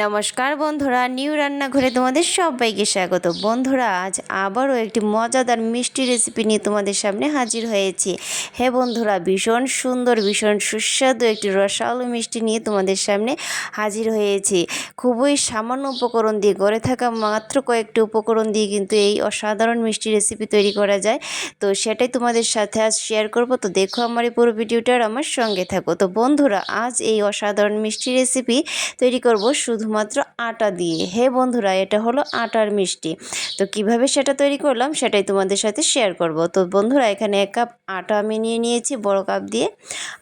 নমস্কার বন্ধুরা, নিউ রান্নাঘরে তোমাদের সবাইকে স্বাগত। বন্ধুরা, আজ আবারও একটি মজাদার মিষ্টি রেসিপি নিয়ে তোমাদের সামনে হাজির হয়েছি। হে বন্ধুরা, ভীষণ সুন্দর, ভীষণ সুস্বাদু একটি রসালো মিষ্টি নিয়ে তোমাদের সামনে হাজির হয়েছি। খুবই সামান্য উপকরণ দিয়ে, গড়ে থাকা মাত্র কয়েকটি উপকরণ দিয়ে কিন্তু এই অসাধারণ মিষ্টি রেসিপি তৈরি করা যায়। তো সেটাই তোমাদের সাথে আজ শেয়ার করব। তো দেখো আমার এই পুরো ভিডিওটার আমার সঙ্গে থাকো। তো বন্ধুরা, আজ এই অসাধারণ মিষ্টি রেসিপি তৈরি করব শুধুমাত্র আটা দিয়ে। হে বন্ধুরা, এটা হলো আটার মিষ্টি। তো কীভাবে সেটা তৈরি করলাম সেটাই তোমাদের সাথে শেয়ার করব। তো বন্ধুরা, এখানে এক কাপ আটা আমি নিয়ে নিয়েছি বড় কাপ দিয়ে।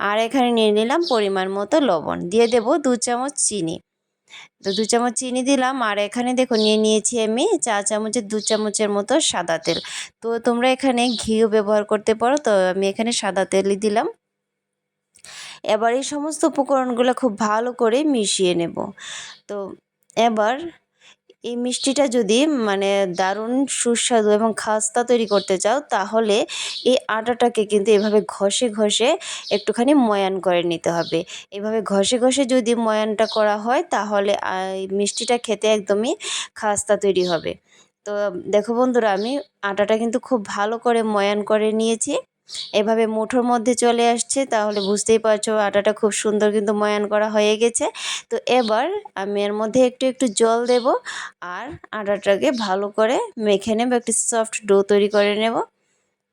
আর এখানে নিয়ে নিলাম পরিমাণ মতো লবণ। দিয়ে দেব দু চামচ চিনি। তো দু চামচ চিনি দিলাম। আর এখানে দেখো নিয়ে নিয়েছি আমি চা চামচের দু চামচের মতো সাদা তেল। তো তোমরা এখানে ঘিও ব্যবহার করতে পারো। তো আমি এখানে সাদা তেলই দিলাম। এবার এই সমস্ত উপকরণগুলো খুব ভালো করে মিশিয়ে নেব। তো এবার এই মিষ্টিটা যদি মানে দারুণ সুস্বাদু এবং খাস্তা তৈরি করতে চাও, তাহলে এই আটাটাকে কিন্তু এভাবে ঘষে ঘষে একটুখানি ময়ান করে নিতে হবে। এভাবে ঘষে ঘষে যদি ময়ানটা করা হয়, তাহলে মিষ্টিটা খেতে একদমই খাস্তা তৈরি হবে। তো দেখো বন্ধুরা, আমি আটাটা কিন্তু খুব ভালো করে ময়ান করে নিয়েছি। এভাবে মুঠোর মধ্যে চলে আসছে, তাহলে বুঝতেই পারছ আটাটা খুব সুন্দর কিন্তু ময়ান করা হয়ে গেছে। তো এবার আমি এর মধ্যে একটু একটু জল দেব আর আটাটাকে ভালো করে মেখে নেব, একটু সফট ডো তৈরি করে নেব।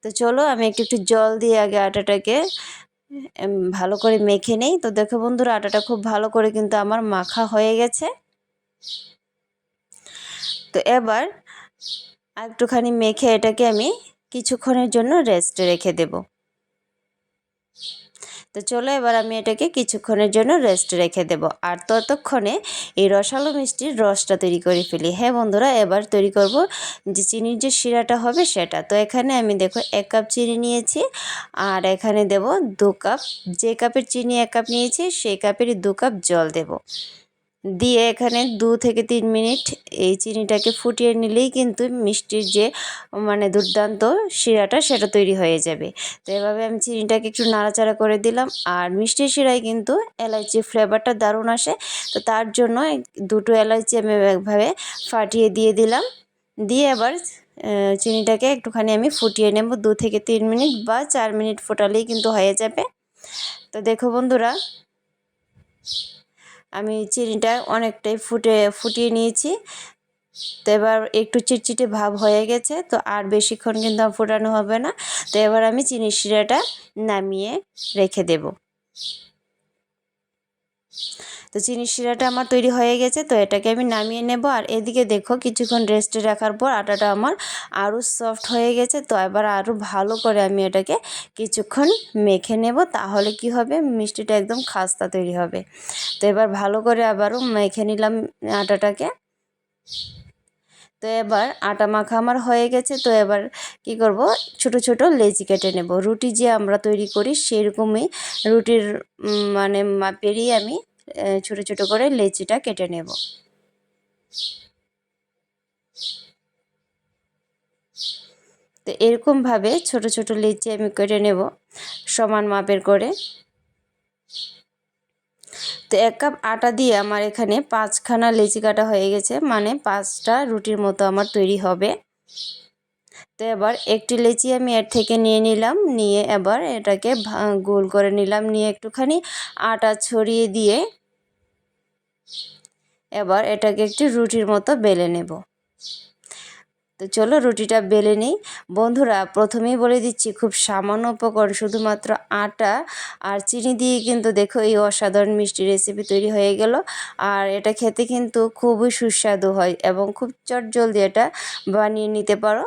তো চলো আমি একটু একটু জল দিয়ে আগে আটাটাকে ভালো করে মেখে নেই। তো দেখো বন্ধুরা, আটাটা খুব ভালো করে কিন্তু আমার মাখা হয়ে গেছে। তো এবার একটুখানি মেখে এটাকে আমি কিছুক্ষণের জন্য রেস্টে রেখে দেব। তো চলো এবার আমি এটাকে কিছুক্ষণের জন্য রেস্ট রেখে দেব। আর ততক্ষণে এই রসালো মিষ্টির রসটা তৈরি করে ফেলি। হ্যাঁ বন্ধুরা, এবার তৈরি করব যে চিনির যে শিরাটা হবে সেটা। তো এখানে আমি দেখো এক কাপ চিনি নিয়েছি আর এখানে দেব দু কাপ। যে কাপের চিনি এক কাপ নিয়েছি, সেই কাপেরই দু কাপ জল দেব। দিয়ে এখানে দু থেকে তিন মিনিট এই চিনিটাকে ফুটিয়ে নিলেই কিন্তু মিষ্টির যে মানে দুর্দান্ত শিরাটা সেটা তৈরি হয়ে যাবে। তো এভাবে আমি চিনিটাকে একটু নাড়াচাড়া করে দিলাম আর মিষ্টির শিরায় কিন্তু এলাইচি ফ্লেভারটা দারুণ আসে। তো তার জন্য দুটো এলাইচি আমি একভাবে ফাটিয়ে দিয়ে দিলাম। দিয়ে এবার চিনিটাকে একটুখানি আমি ফুটিয়ে নেব দু থেকে তিন মিনিট বা চার মিনিট ফোটালেই কিন্তু হয়ে যাবে। তো দেখো বন্ধুরা আমি চিনিটা অনেকটাই ফুটে, ফুটিয়ে নিয়েছি। তো এবার একটু চিটচিটে ভাব হয়ে গেছে, তো আর বেশিক্ষণ কিন্তু ফোটানো হবে না। তো এবার আমি চিনি শিরাটা নামিয়ে রেখে দেব। তো চিনি শিরাটা আমার তৈরি হয়ে গেছে, তো এটাকে আমি নামিয়ে নেব। আর এদিকে দেখো কিছুক্ষণ রেস্টে রাখার পর আটাটা আমার আরও সফট হয়ে গেছে, তো এবার আরও ভালো করে আমি এটাকে কিছুক্ষণ মেখে নেব, তাহলে কি হবে? মিষ্টিটা একদম খাস্তা তৈরি হবে। তো এবার ভালো করে আবারও মেখে নিলাম আটাটাকে। তো এবার আটা মাখা আমার হয়ে গেছে। তো এবার কি করব? ছোট ছোট লেচি কেটে নেব। রুটি যে আমরা তৈরি করি সেরকমই রুটির মানে মাপেরই আমি ছোট ছোট করে লেচিটা কেটে নেব। তো এরকমভাবে ছোট ছোট লেচি আমি কেটে নেব সমান মাপের করে। তো এক কাপ আটা দিয়ে আমার এখানে পাঁচখানা লেচি কাটা হয়ে গেছে মানে পাঁচটা রুটির মতো আমার তৈরি হবে। তো এবার একটি লেচি আমি এর থেকে নিয়ে নিলাম, নিয়ে এবার এটাকে গোল করে নিলাম, নিয়ে একটুখানি আটা ছড়িয়ে দিয়ে এবার এটাকে একটি রুটির মতো বেলে নেব। তো চলো রুটিটা বেলে নিই। বন্ধুরা, প্রথমেই বলে দিচ্ছি, খুব সামান্য উপকরণ, শুধুমাত্র আটা আর চিনি দিয়ে কিন্তু দেখো এই অসাধারণ মিষ্টি রেসিপি তৈরি হয়ে গেল। আর এটা খেতে কিন্তু খুবই সুস্বাদু হয় এবং খুব চটজলদি এটা বানিয়ে নিতে পারো।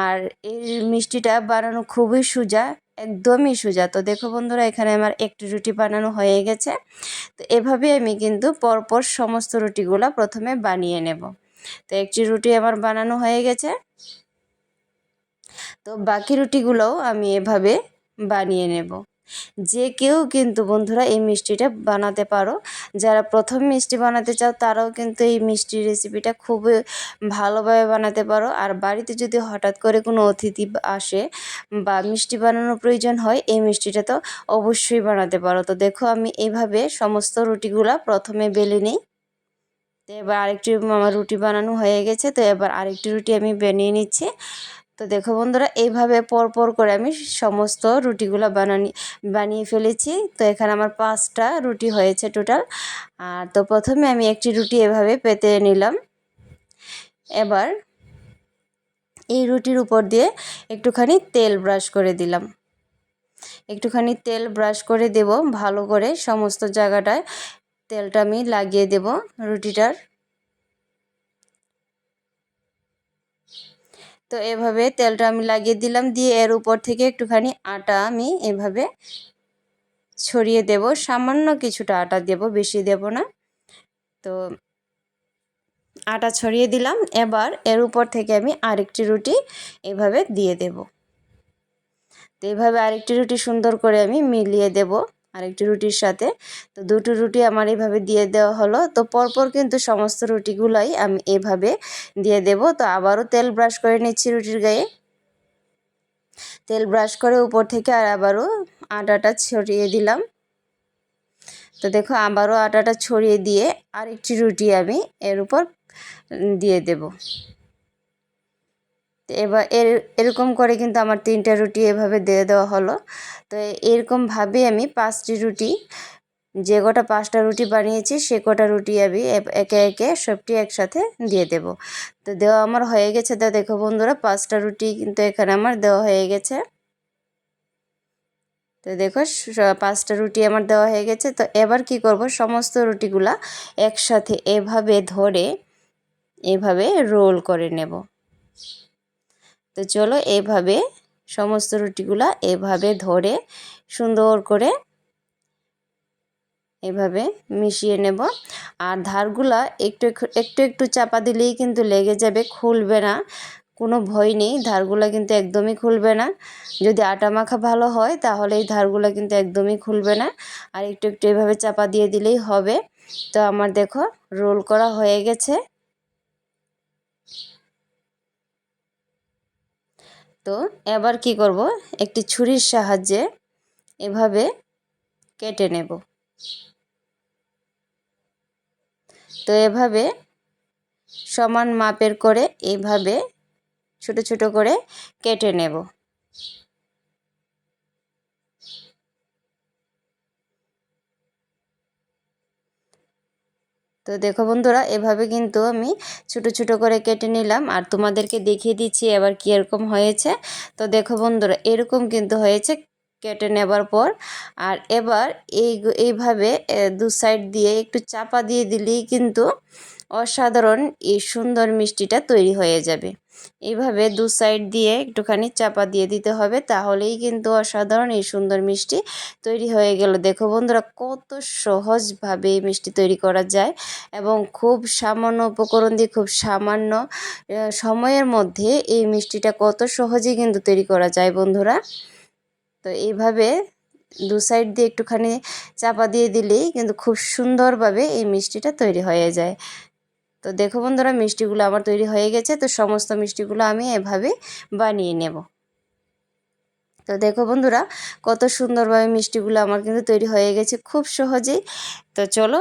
আর এই মিষ্টিটা বানানো খুবই সোজা, একদমই সোজা। তো দেখো বন্ধুরা, এখানে আমার একটি রুটি বানানো হয়ে গেছে। তো এভাবে আমি কিন্তু পরপর সমস্ত রুটিগুলো প্রথমে বানিয়ে নেব। তো একটি রুটি আমার বানানো হয়ে গেছে। তো বাকি রুটিগুলোও আমি এভাবে বানিয়ে নেব। যে কেউ কিন্তু বন্ধুরা এই মিষ্টিটা বানাতে পারো। যারা প্রথম মিষ্টি বানাতে চাও, তারাও কিন্তু এই মিষ্টি রেসিপিটা খুবই ভালোভাবে বানাতে পারো। আর বাড়িতে যদি হঠাৎ করে কোনো অতিথি আসে বা মিষ্টি বানানোর প্রয়োজন হয়, এই মিষ্টিটা তো অবশ্যই বানাতে পারো। তো দেখো আমি এভাবে সমস্ত রুটিগুলা প্রথমে বেলে নিই। তো এবার আরেকটি আমার রুটি বানানো হয়ে গেছে, তো এবার আরেকটি রুটি আমি বানিয়ে নিচ্ছি। তো দেখো বন্ধুরা, এইভাবে পর পর করে আমি সমস্ত রুটিগুলো বানানি, বানিয়ে ফেলেছি। তো এখানে আমার পাঁচটা রুটি হয়েছে টোটাল। আর তো প্রথমে আমি একটি রুটি এভাবে পেতে নিলাম। এবার এই রুটির উপর দিয়ে একটুখানি তেল ব্রাশ করে দিলাম। একটুখানি তেল ব্রাশ করে দেব, ভালো করে সমস্ত জায়গাটায়। তেলটা আমি লাগিয়ে দেব রুটিটার। তো এভাবে তেলটা আমি লাগিয়ে দিলাম, দিয়ে এর উপর থেকে একটুখানি আটা আমি এভাবে ছড়িয়ে দেব। সামান্য কিছুটা আটা দেব, বেশি দেব না। তো আটা ছড়িয়ে দিলাম, এবার এর উপর থেকে আমি আরেকটি রুটি এভাবে দিয়ে দেব। তো এইভাবে আরেকটি রুটি সুন্দর করে আমি মিলিয়ে দেব। আরেকটি রুটির সাথে। তো দুটো রুটি আমার এইভাবে দিয়ে দেওয়া হলো। তো পরপর কিন্তু সমস্ত রুটিগুলাই আমি এভাবে দিয়ে দেব। তো আবারও তেল ব্রাশ করে নিচ্ছি রুটির গায়ে। তেল ব্রাশ করে উপর থেকে আর আবারও আটাটা ছড়িয়ে দিলাম। তো দেখো আবারও আটাটা ছড়িয়ে দিয়ে আরেকটি রুটি আমি এর উপর দিয়ে দেব। এবার এর, এরকম করে কিন্তু আমার তিনটা রুটি এভাবে দিয়ে দেওয়া হলো। তো এরকমভাবে আমি পাঁচটি রুটি, যে কটা পাঁচটা রুটি বানিয়েছি, সে কটা রুটি আমি একে একে সবটি একসাথে দিয়ে দেব। তো দেওয়া আমার হয়ে গেছে। তা দেখো বন্ধুরা, পাঁচটা রুটি কিন্তু এখানে আমার দেওয়া হয়ে গেছে। তো দেখো পাঁচটা রুটি আমার দেওয়া হয়ে গেছে। তো এবার কি করব? সমস্ত রুটিগুলা একসাথে এভাবে ধরে এভাবে রোল করে নেব। তো চলো এভাবে সমস্ত রুটিগুলা এভাবে ধরে সুন্দর করে এভাবে মিশিয়ে নেব। আর ধারগুলা একটু একটু একটু চাপা দিলেই কিন্তু লেগে যাবে, খুলবে না। কোনো ভয় নেই, ধারগুলো কিন্তু একদমই খুলবে না। যদি আটা মাখা ভালো হয় তাহলে এই ধারগুলো কিন্তু একদমই খুলবে না। আর একটু একটু এভাবে চাপা দিয়ে দিলেই হবে। তো আমার দেখো, রোল করা হয়ে গেছে। তো এবার কি করব? একটি ছুরির সাহায্যে এভাবে কেটে নেব। তো এভাবে সমান মাপের করে এভাবে ছোট ছোট করে কেটে নেব। তো দেখো বন্ধুরা, এভাবে কিন্তু আমি ছোট ছোট করে কেটে নিলাম। আর তোমাদেরকে দেখিয়ে দিচ্ছি এবার কীরকম হয়েছে। তো দেখো বন্ধুরা, এরকম কিন্তু হয়েছে কেটে নেবার পর। আর এবার এই এইভাবে দু সাইড দিয়ে একটু চাপা দিয়ে দিলেই কিন্তু অসাধারণ এই সুন্দর মিষ্টিটা তৈরি হয়ে যাবে। এইভাবে দু সাইড দিয়ে একটুখানি চাপা দিয়ে দিতে হবে, তাহলেই কিন্তু অসাধারণ এই সুন্দর মিষ্টি তৈরি হয়ে গেল। দেখো বন্ধুরা, কত সহজভাবে মিষ্টি তৈরি করা যায় এবং খুব সামান্য উপকরণ দিয়ে খুব সামান্য সময়ের মধ্যে এই মিষ্টিটা কত সহজেই কিন্তু তৈরি করা যায় বন্ধুরা। তো এইভাবে দু সাইড দিয়ে একটুখানি চাপা দিয়ে দিলেই কিন্তু খুব সুন্দরভাবে এই মিষ্টিটা তৈরি হয়ে যায়। তো দেখো বন্ধুরা, মিষ্টিগুলো আমার তৈরি হয়ে গেছে, তো সমস্ত মিষ্টিগুলো আমি এভাবে বানিয়ে নেব। তো দেখো বন্ধুরা, কত সুন্দরভাবে মিষ্টিগুলো আমার কিন্তু তৈরি হয়ে গেছে, খুব সহজেই। তো চলো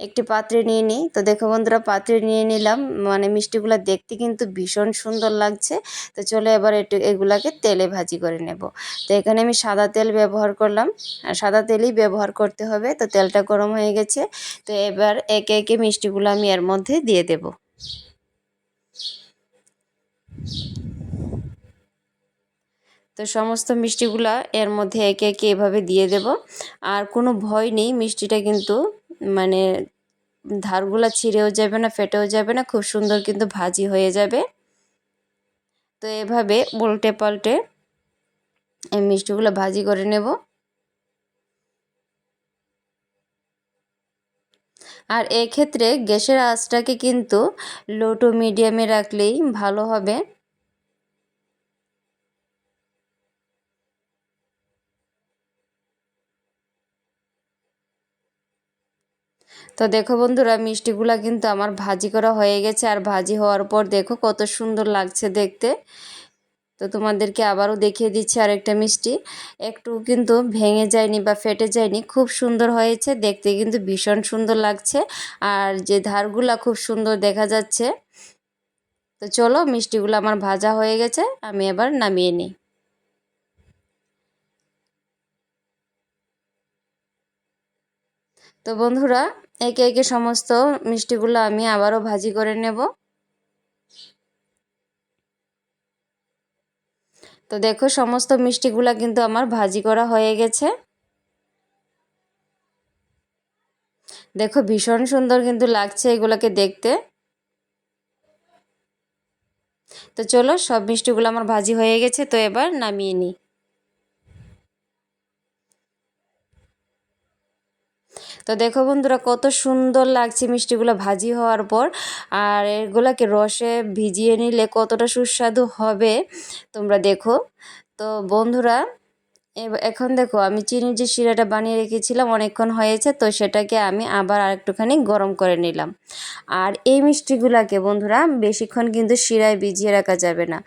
একটি পাত্রে নিয়ে নিই। তো দেখো বন্ধুরা, পাত্রে নিয়ে নিলাম। মানে মিষ্টিগুলো দেখতে কিন্তু ভীষণ সুন্দর লাগছে। তো চলো এবার একটু এগুলাকে তেলে ভাজি করে নেব। তো এখানে আমি সাদা তেল ব্যবহার করলাম। আর সাদা তেলই ব্যবহার করতে হবে। তো তেলটা গরম হয়ে গেছে। তো এবার একে একে মিষ্টিগুলো আমি এর মধ্যে দিয়ে দেব। তো সমস্ত মিষ্টিগুলা এর মধ্যে একে একে এভাবে দিয়ে দেব। আর কোনো ভয় নেই, মিষ্টিটা কিন্তু মানে ধারগুলো ছিঁড়েও যাবে না, ফেটেও যাবে না, খুব সুন্দর কিন্তু ভাজি হয়ে যাবে। তো এভাবে উল্টে পাল্টে এই মিষ্টিগুলো ভাজি করে নেব। আর এক্ষেত্রে গ্যাসের আঁচটাকে কিন্তু লো টু মিডিয়ামে রাখলেই ভালো হবে। তো দেখো বন্ধুরা, মিষ্টিগুলা কিন্তু আমার ভাজি করা হয়ে গেছে আর ভাজি হওয়ার পর দেখো কত সুন্দর লাগছে দেখতে। তো তোমাদেরকে আবারও দেখিয়ে দিচ্ছি আরেকটা মিষ্টি। একটু কিন্তু ভেঙে যায়নি বা ফেটে যায়নি, খুব সুন্দর হয়েছে, দেখতে কিন্তু ভীষণ সুন্দর লাগছে। আর যে ধারগুলা খুব সুন্দর দেখা যাচ্ছে। তো চলো, মিষ্টিগুলো আমার ভাজা হয়ে গেছে, আমি এবার নামিয়ে নিই। তো বন্ধুরা একে একে সমস্ত মিষ্টিগুলো আমি আবারও ভাজি করে নেব। তো দেখো, সমস্ত মিষ্টিগুলা কিন্তু আমার ভাজি করা হয়ে গেছে। দেখো, ভীষণ সুন্দর কিন্তু লাগছে এগুলোকে দেখতে। তো চলো, সব মিষ্টিগুলো আমার ভাজি হয়ে গেছে, তো এবার নামিয়ে নিই। তো দেখো বন্ধুরা, কত সুন্দর লাগছে মিষ্টিগুলো ভাজি হওয়ার পর। আর এগুলোকে রসে ভিজিয়ে নিলে কতটা সুস্বাদু হবে তোমরা দেখো। তো বন্ধুরা এখন দেখো আমি চিনির যে শিরাটা বানিয়ে রেখেছিলাম অনেকক্ষণ হয়েছে, তো সেটাকে আমি আবার আরেকটুখানি গরম করে নিলাম। আর এই মিষ্টিগুলাকে বন্ধুরা বেশিক্ষণ কিন্তু শিরায় ভিজিয়ে রাখা যাবে না।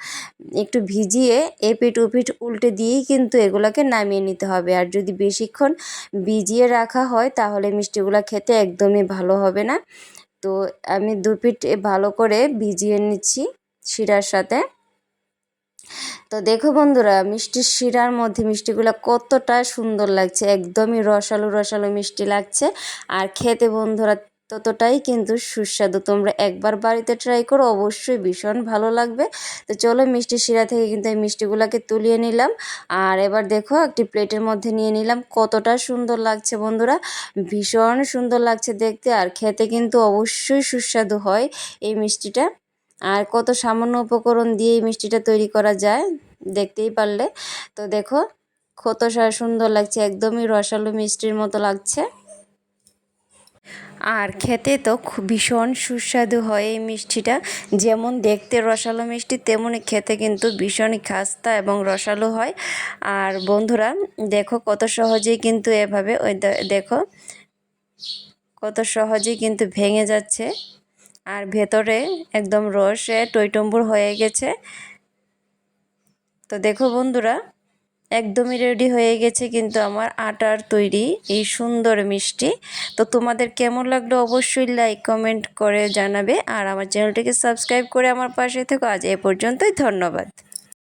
একটু ভিজিয়ে এপিট উপিট উল্টে দিয়েই কিন্তু এগুলাকে নামিয়ে নিতে হবে। আর যদি বেশিক্ষণ ভিজিয়ে রাখা হয় তাহলে মিষ্টিগুলো খেতে একদমই ভালো হবে না। তো আমি দুপিট ভালো করে ভিজিয়ে নিচ্ছি শিরার সাথে। তো দেখো বন্ধুরা, মিষ্টির শিরার মধ্যে মিষ্টিগুলো কতটা সুন্দর লাগছে, একদমই রসালো রসালো মিষ্টি লাগছে। আর খেতে বন্ধুরা ততটাই কিন্তু সুস্বাদু। তোমরা একবার বাড়িতে ট্রাই করো, অবশ্যই ভীষণ ভালো লাগবে। তো চলো মিষ্টি শিরা থেকে কিন্তু এই মিষ্টিগুলোকে তুলিয়ে নিলাম। আর এবার দেখো, একটি প্লেটের মধ্যে নিয়ে নিলাম। কতটা সুন্দর লাগছে বন্ধুরা, ভীষণ সুন্দর লাগছে দেখতে। আর খেতে কিন্তু অবশ্যই সুস্বাদু হয় এই মিষ্টিটা। আর কত সামান্য উপকরণ দিয়ে এই মিষ্টিটা তৈরি করা যায়, দেখতেই পারলে। তো দেখো, কত সুন্দর লাগছে, একদমই রসালো মিষ্টির মতো লাগছে। আর খেতে তো ভীষণ সুস্বাদু হয় এই মিষ্টিটা। যেমন দেখতে রসালো মিষ্টি তেমনই খেতে কিন্তু ভীষণই খাস্তা এবং রসালো হয়। আর বন্ধুরা, দেখো কত সহজেই কিন্তু এভাবে ওই দেখো, কত সহজেই কিন্তু ভেঙে যাচ্ছে। আর ভেতরে একদম রসে টইটম্বুর হয়ে গেছে। তো দেখো বন্ধুরা, একদমই রেডি হয়ে গেছে কিন্তু আমার আটার তৈরি এই সুন্দর মিষ্টি। তো তোমাদের কেমন লাগল অবশ্যই লাইক কমেন্ট করে জানাবে আর আমার চ্যানেলটিকে সাবস্ক্রাইব করে আমার পাশে থেকো। আজ এ পর্যন্তই, ধন্যবাদ।